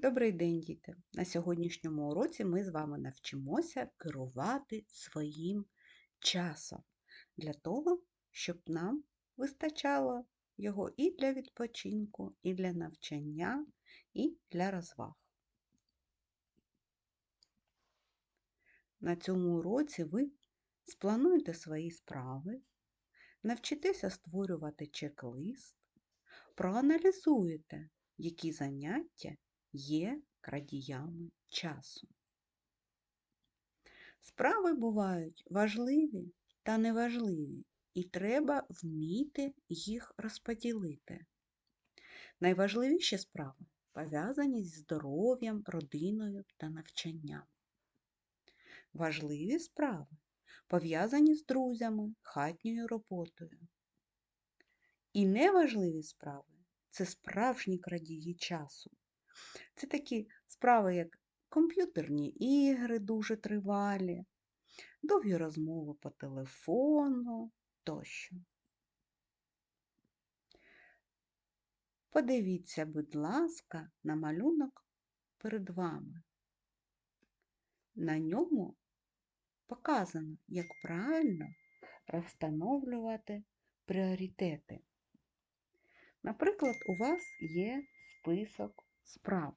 Добрий день, діти! На сьогоднішньому уроці ми з вами навчимося керувати своїм часом для того, щоб нам вистачало його і для відпочинку, і для навчання, і для розваг. На цьому уроці ви сплануєте свої справи, навчитеся створювати чек-лист, проаналізуєте, які заняття є крадіями часу. Справи бувають важливі та неважливі, і треба вміти їх розподілити. Найважливіші справи пов'язані зі здоров'ям, родиною та навчанням. Важливі справи пов'язані з друзями, хатньою роботою. І неважливі справи це справжні крадії часу. Це такі справи, як комп'ютерні ігри дуже тривалі, довгі розмови по телефону тощо. Подивіться, будь ласка, на малюнок перед вами. На ньому показано, як правильно розстановлювати пріоритети. Наприклад, у вас є список справ.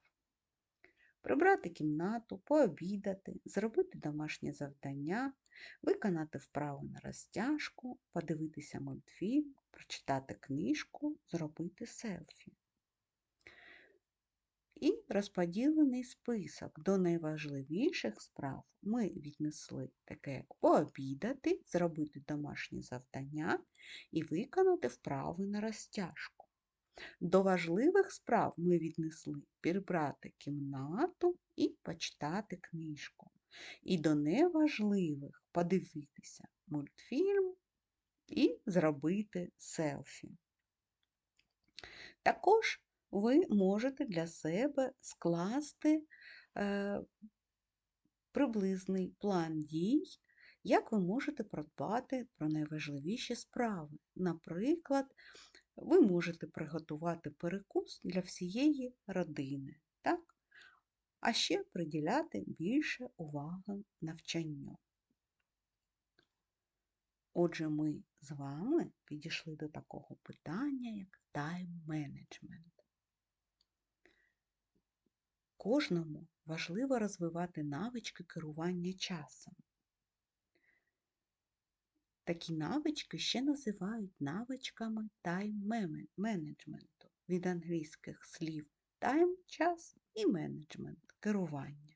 Прибрати кімнату, пообідати, зробити домашнє завдання, виконати вправи на розтяжку, подивитися мультфільм, прочитати книжку, зробити селфі. І розподілений список до найважливіших справ ми віднесли таке, як пообідати, зробити домашнє завдання і виконати вправи на розтяжку. До важливих справ ми віднесли прибрати кімнату і почитати книжку. І до неважливих подивитися мультфільм і зробити селфі. Також ви можете для себе скласти е, приблизний план дій, як ви можете продбати про найважливіші справи. Наприклад, ви можете приготувати перекус для всієї родини, так? а ще приділяти більше уваги навчанню. Отже, ми з вами підійшли до такого питання, як тайм-менеджмент. Кожному важливо розвивати навички керування часом. Такі навички ще називають навичками тайм-менеджменту від англійських слів тайм час і менеджмент керування.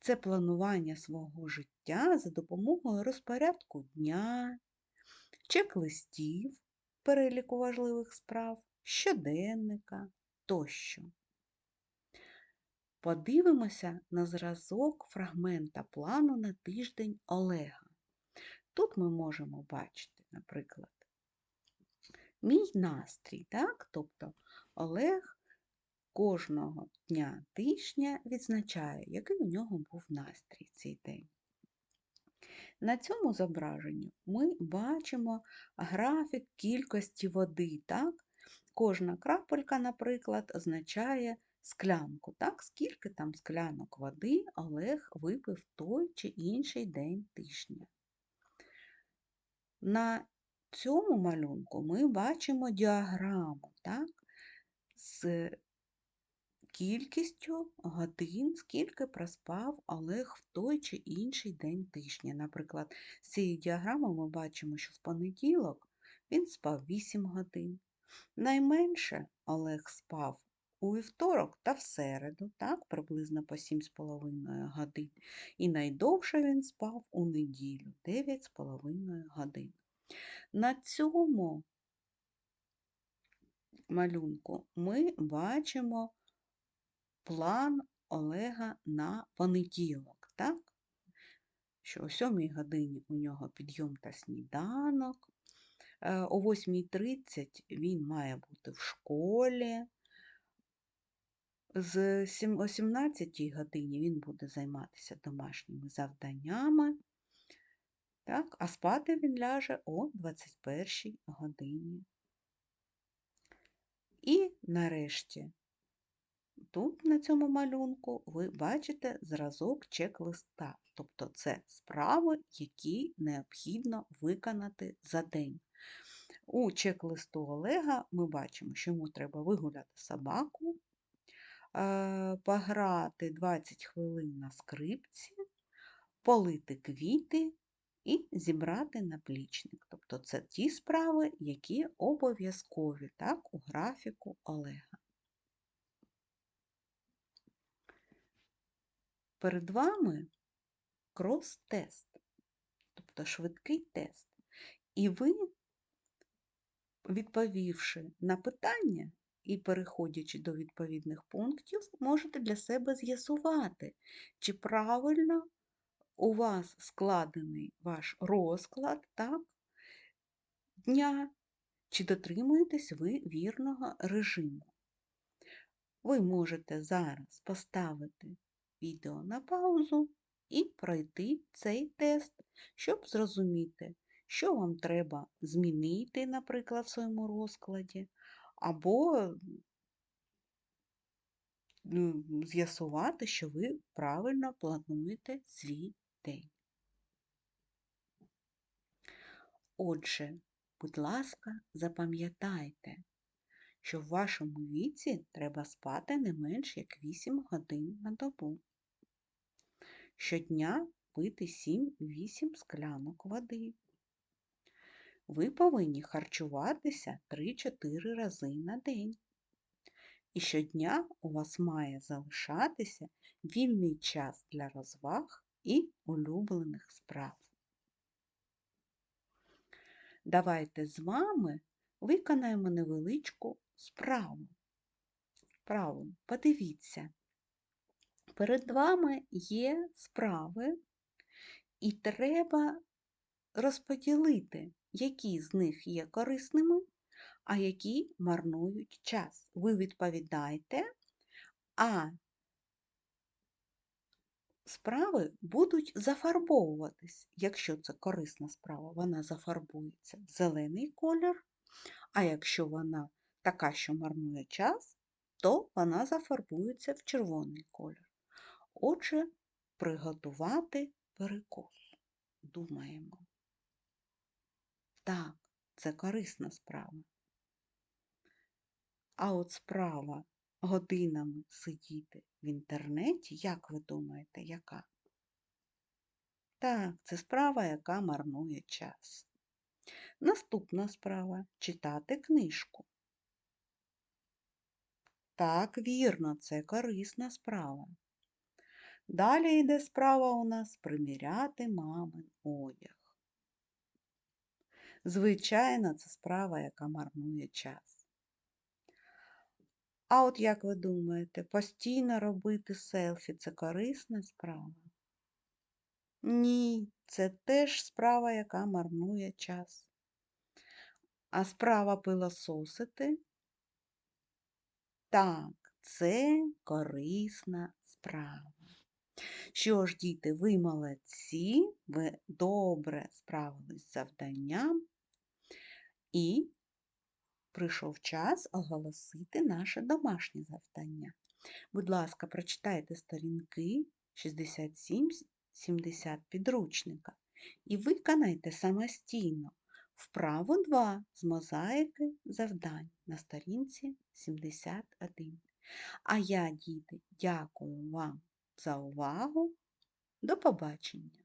Це планування свого життя за допомогою розпорядку дня, чек-листів, переліку важливих справ, щоденника тощо. Подивимося на зразок фрагмента плану на тиждень Олега. Тут ми можемо бачити, наприклад, мій настрій, так? тобто Олег кожного дня тижня відзначає, який у нього був настрій цей день. На цьому зображенні ми бачимо графік кількості води. так? Кожна крапелька, наприклад, означає склянку. так? Скільки там склянок води Олег випив той чи інший день тижня. На цьому малюнку ми бачимо діаграму так, з кількістю годин, скільки проспав Олег в той чи інший день тижня. Наприклад, з цієї діаграми ми бачимо, що в понеділок він спав 8 годин. Найменше Олег спав у вівторок та в середу, так, приблизно по 7,5 годин. І найдовше він спав у неділю 9,5 годин. На цьому малюнку ми бачимо план Олега на понеділок, так? Що о 7 годині у нього підйом та сніданок, е, о 8.30 він має бути в школі, з о 17 годині він буде займатися домашніми завданнями, так, а спати він ляже о 21 годині. І нарешті Тут на цьому малюнку ви бачите зразок чек-листа, тобто це справи, які необхідно виконати за день. У чек-листу Олега ми бачимо, що йому треба вигуляти собаку, е, пограти 20 хвилин на скрипці, полити квіти і зібрати наплічник. Тобто це ті справи, які обов'язкові так, у графіку Олега. Перед вами крос-тест, тобто швидкий тест. І ви, відповівши на питання і переходячи до відповідних пунктів, можете для себе з'ясувати, чи правильно у вас складений ваш розклад так, дня, чи дотримуєтесь ви вірного режиму. Ви можете зараз поставити відео на паузу і пройти цей тест, щоб зрозуміти, що вам треба змінити, наприклад, в своєму розкладі, або з'ясувати, що ви правильно плануєте свій день. Отже, будь ласка, запам'ятайте, що в вашому віці треба спати не менш як 8 годин на добу. Щодня пити 7-8 склянок води. Ви повинні харчуватися 3-4 рази на день. І щодня у вас має залишатися вільний час для розваг і улюблених справ. Давайте з вами виконаємо невеличку справу. Справу. Подивіться, перед вами є справи, і треба розподілити, які з них є корисними, а які марнують час. Ви відповідаєте, а справи будуть зафарбовуватись. Якщо це корисна справа, вона зафарбується в зелений колір, а якщо вона така, що марнує час, то вона зафарбується в червоний колір. Отже, приготувати перекус. Думаємо. Так, це корисна справа. А от справа годинами сидіти в інтернеті, як ви думаєте, яка? Так, це справа, яка марнує час. Наступна справа читати книжку. Так, вірно, це корисна справа. Далі йде справа у нас приміряти мамин одяг. Звичайно, це справа, яка марнує час. А от як ви думаєте, постійно робити селфі це корисна справа? Ні, це теж справа, яка марнує час. А справа пилососити? Так, це корисна справа. Що ж, діти, ви молодці, ви добре справились з завданням, і прийшов час оголосити наше домашнє завдання. Будь ласка, прочитайте сторінки 67-70 підручника і виконайте самостійно вправу 2 з мозаїки завдань на сторінці 71. А я, діти, дякую вам за увагу. До побачення!